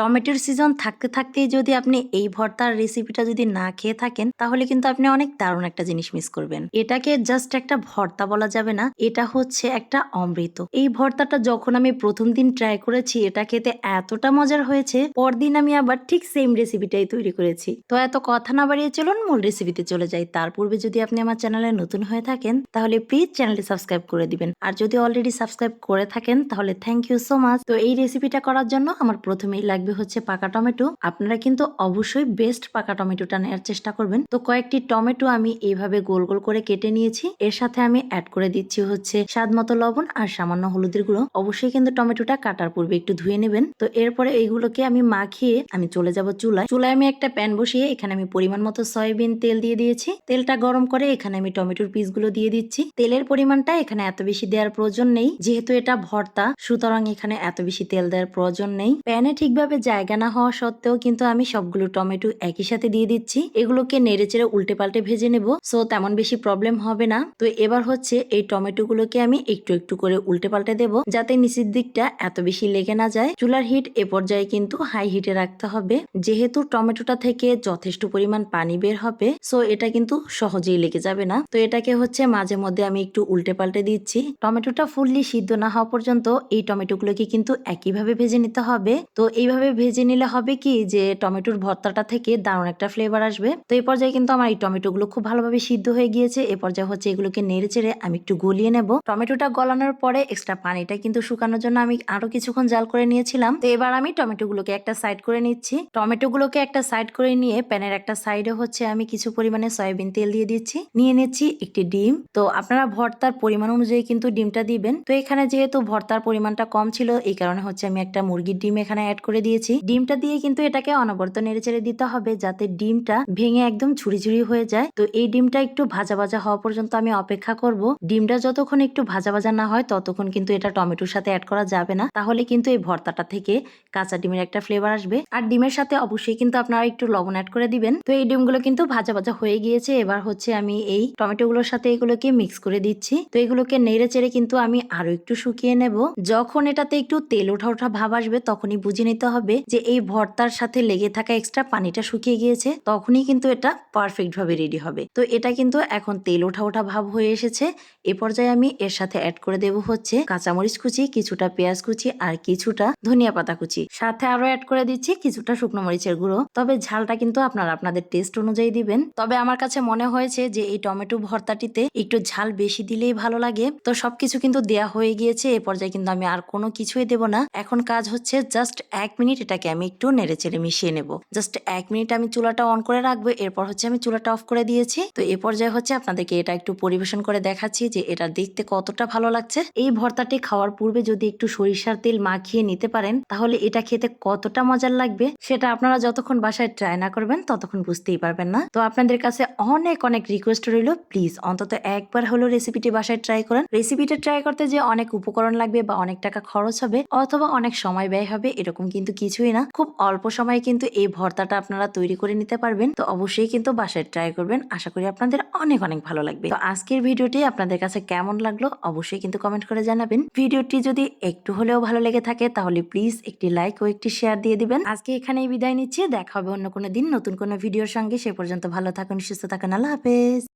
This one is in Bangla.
টমেটোর সিজন থাকতে থাকতেই যদি আপনি এই ভর্তার রেসিপিটা যদি না খেয়ে থাকেন, তাহলে কিন্তু আপনি অনেক দারুণ একটা জিনিস মিস করবেন। এটাকে জাস্ট একটা ভর্তা বলা যাবে না, এটা হচ্ছে একটা অমৃত। এই ভর্তাটা যখন আমি প্রথম দিন ট্রাই করেছি, এটা খেতে এতটা মজার হয়েছে, পরদিন আমি আবার ঠিক সেম রেসিপিটাই তৈরি করেছি। তো এত কথা না বাড়িয়ে চলুন, মূল রেসিপিতে চলে যাই। তার পূর্বে যদি আপনি আমার চ্যানেলে নতুন হয়ে থাকেন, তাহলে প্লিজ চ্যানেলটি সাবস্ক্রাইব করে দিবেন। আর যদি অলরেডি সাবস্ক্রাইব করে থাকেন, তাহলে থ্যাংক ইউ সো মাচ তো এই রেসিপিটা করার জন্য আমার প্রথমেই লাগবে হচ্ছে পাকা টমেটো। আপনারা কিন্তু অবশ্যই বেস্ট পাকা টমেটোটা নেওয়ার চেষ্টা করবেন। তো কয়েকটি টমেটো আমি এইভাবে গোল গোল করে কেটে নিয়েছি। এর সাথে আমি অ্যাড করে দিচ্ছি হচ্ছে স্বাদ মতো লবণ আর সামান্য হলুদের গুঁড়ো। অবশ্যই কিন্তু টমেটোটা কাটার পূর্বে একটু ধুয়ে নেবেন। তো এরপরে এইগুলোকে আমি মাখিয়ে আমি চলে যাব চুলায়। চুলায় আমি একটা প্যান বসিয়ে এখানে আমি পরিমাণ মতো সয়াবিন তেল দিয়ে দিয়েছি। তেলটা গরম করে এখানে আমি টমেটোর পিসগুলো দিয়ে দিচ্ছি। তেলের পরিমাণটা এখানে এত বেশি দেওয়ার প্রয়োজন নেই। যেহেতু এটা ভর্তা, সুতরাং এখানে এত বেশি তেল দেওয়ার প্রয়োজন নেই। প্যানে ঠিকভাবে জায়গা না হওয়া সত্ত্বেও কিন্তু আমি সবগুলো টমেটো একই সাথে দিয়ে দিচ্ছি। এগুলোকে নেড়ে চেড়ে উল্টে পাল্টে ভেজে নেব। সো, তেমন বেশি প্রবলেম হবে না। তো, এবার হচ্ছে এই টমেটো গুলোকে আমি একটু একটু করে উল্টে পাল্টে দেবো যাতে নিচের দিকটা এত বেশি লেগে না যায়। চুলার হিট এ পর্যায়ে কিন্তু হাই হিটে রাখতে হবে। যেহেতু টমেটোটা থেকে যথেষ্ট পরিমাণ পানি বের হবে, সো, এটা কিন্তু সহজেই লেগে যাবে না। তো, এটাকে হচ্ছে মাঝে মধ্যে আমি একটু উল্টে পাল্টে দিচ্ছি। টমেটোটা ফুললি সিদ্ধ না হওয়া পর্যন্ত এই টমেটোগুলোকে কিন্তু একইভাবে ভেজে নিতে হবে। তো, এইভাবে ভেজে নিলে হবে কি যে টমেটোর ভর্তাটা থেকে দারুণ একটা ফ্লেভার আসবে। তো এই পর্যায়ে কিন্তু আমার এই টমেটোগুলো খুব ভালোভাবে সিদ্ধ হয়ে গিয়েছে। এ পর্যায়ে হচ্ছে এগুলোকে নেড়ে চেড়ে আমি একটু গলিয়ে নেব। টমেটোটা গলানোর পরে এক্সট্রা পানিটা কিন্তু শুকানোর জন্য আমি আরও কিছুক্ষণ জাল করে নিয়েছিলাম। তো এবার আমি টমেটোগুলোকে একটা সাইড করে নিচ্ছি। টমেটোগুলোকে একটা সাইড করে নিয়ে প্যানের একটা সাইডে হচ্ছে আমি কিছু পরিমাণে সয়াবিন তেল দিয়ে দিচ্ছি। নিয়ে নিচ্ছি একটি ডিম। তো আপনারা ভর্তার পরিমাণ অনুযায়ী কিন্তু ডিমটা দিবেন। তো এখানে যেহেতু ভর্তার পরিমাণটা কম ছিল, এই কারণে হচ্ছে আমি একটা মুরগির ডিম এখানে অ্যাড করে দিয়েছি। ডিমটা দিয়ে কিন্তু এটাকে অনবরত নেড়ে চেড়ে দিতে হবে যাতে ডিমটা ভেঙে একদম ছুরি ছুরি হয়ে যায়। তো এই ডিমটা একটু ভাজা ভাজা হওয়া পর্যন্ত আমি অপেক্ষা করব। ডিমটা যতক্ষণ একটু ভাজা ভাজা না হয় ততক্ষণ কিন্তু এটা টমেটোর সাথে অ্যাড করা যাবে না। তাহলে কিন্তু এই ভর্তাটা থেকে কাঁচা ডিমের একটা ফ্লেভার আসবে। আর ডিমের সাথে অবশ্যই কিন্তু আপনারা একটু লবণ অ্যাড করে দিবেন। তো এই ডিমগুলো কিন্তু ভাজা ভাজা হয়ে গিয়েছে। এবার হচ্ছে আমি এই টমেটোগুলোর সাথে এগুলোকে মিক্স করে দিচ্ছি। তো এগুলোকে নেড়ে চেড়ে কিন্তু আমি আরও একটু শুকিয়ে নেব। যখন এটাতে একটু তেল ওঠা ওঠা ভাব আসবে তখনই বুঝে নিতে হবে যে এই ভর্তার সাথে লেগে থাকা এক্সট্রা পানিটা শুকিয়ে গিয়েছে, তখনই কিন্তু এটা পারফেক্ট ভাবে রেডি হবে। তো এটা কিন্তু এখন তেল ওঠা ওঠা ভাব হয়ে এসেছে। এ পর্যায়ে আমি এর সাথে অ্যাড করে দেব হচ্ছে কাঁচামরিচ কুচি, কিছুটা পেঁয়াজ কুচি আর কিছুটা ধনিয়া পাতা কুচি। সাথে আরও অ্যাড করে দিচ্ছি কিছুটা শুকনো মরিচের গুঁড়ো। তবে ঝালটা কিন্তু আপনারা আপনাদের টেস্ট অনুযায়ী দিবেন। তবে আমার কাছে মনে হয়েছে যে এই টমেটো ভর্তাটিতে একটু ঝাল বেশি দিলেই ভালো লাগে। তো সবকিছু কিন্তু দেয়া হয়ে গিয়েছে, এ পর্যায়ে কিন্তু আমি আর কোনো কিছুই দেব না। এখন কাজ হচ্ছে জাস্ট এক মিনিট এটাকে আমি একটু নেড়ে চেড়ে মিশিয়ে নেব। জাস্ট এক মিনিট আমি চুলাটা অন করে রাখব, এরপর হচ্ছে আমি চুলাটা অফ করে দিয়েছি। তো এ পর্যায়ে হচ্ছে আপনাদেরকে এটা একটু পরিবেশন করে দেখাচ্ছি যে এটা দেখতে কতটা ভালো লাগছে। এই ভর্তাটি খাওয়ার পূর্বে যদি একটু সরিষার তেল মাখিয়ে নিতে পারেন, তাহলে এটা খেতে কতটা মজার লাগবে সেটা আপনারা যতক্ষণ বাসায় ট্রাই না করবেন, ততক্ষণ বুঝতেই পারবেন না। তো আপনাদের কাছে অনেক অনেক রিকোয়েস্ট রইল প্লিজ অন্তত একবার হলো রেসিপিটি বাসায় ট্রাই করেন। রেসিপিটা ট্রাই করতে যে অনেক উপকরণ লাগবে বা অনেক টাকা খরচ হবে অথবা অনেক সময় ব্যয় হবে, এরকম কিন্তু কিছুই না। খুব অল্প সময়ে কিন্তু এই ভর্তাটা আপনারা তৈরি করে নিতে পারবেন। তো অবশ্যই কিন্তু বাসায় ট্রাই করবেন। আশা করি আপনাদের অনেক অনেক ভালো লাগবে। তো আজকের ভিডিওটি আপনাদের কাছে কেমন লাগল অবশ্যই কিন্তু কমেন্ট করে জানাবেন। ভিডিওটি যদি একটু হলেও ভালো লেগে থাকে তাহলে প্লিজ একটি লাইক ও একটি শেয়ার দিয়ে দিবেন। আজকে এখানেই বিদায় নিচ্ছি। দেখা হবে অন্য কোনো দিন নতুন কোনো ভিডিওর সঙ্গে। সে পর্যন্ত ভালো থাকুন, সুস্থ থাকুন। আল্লাহ হাফেজ।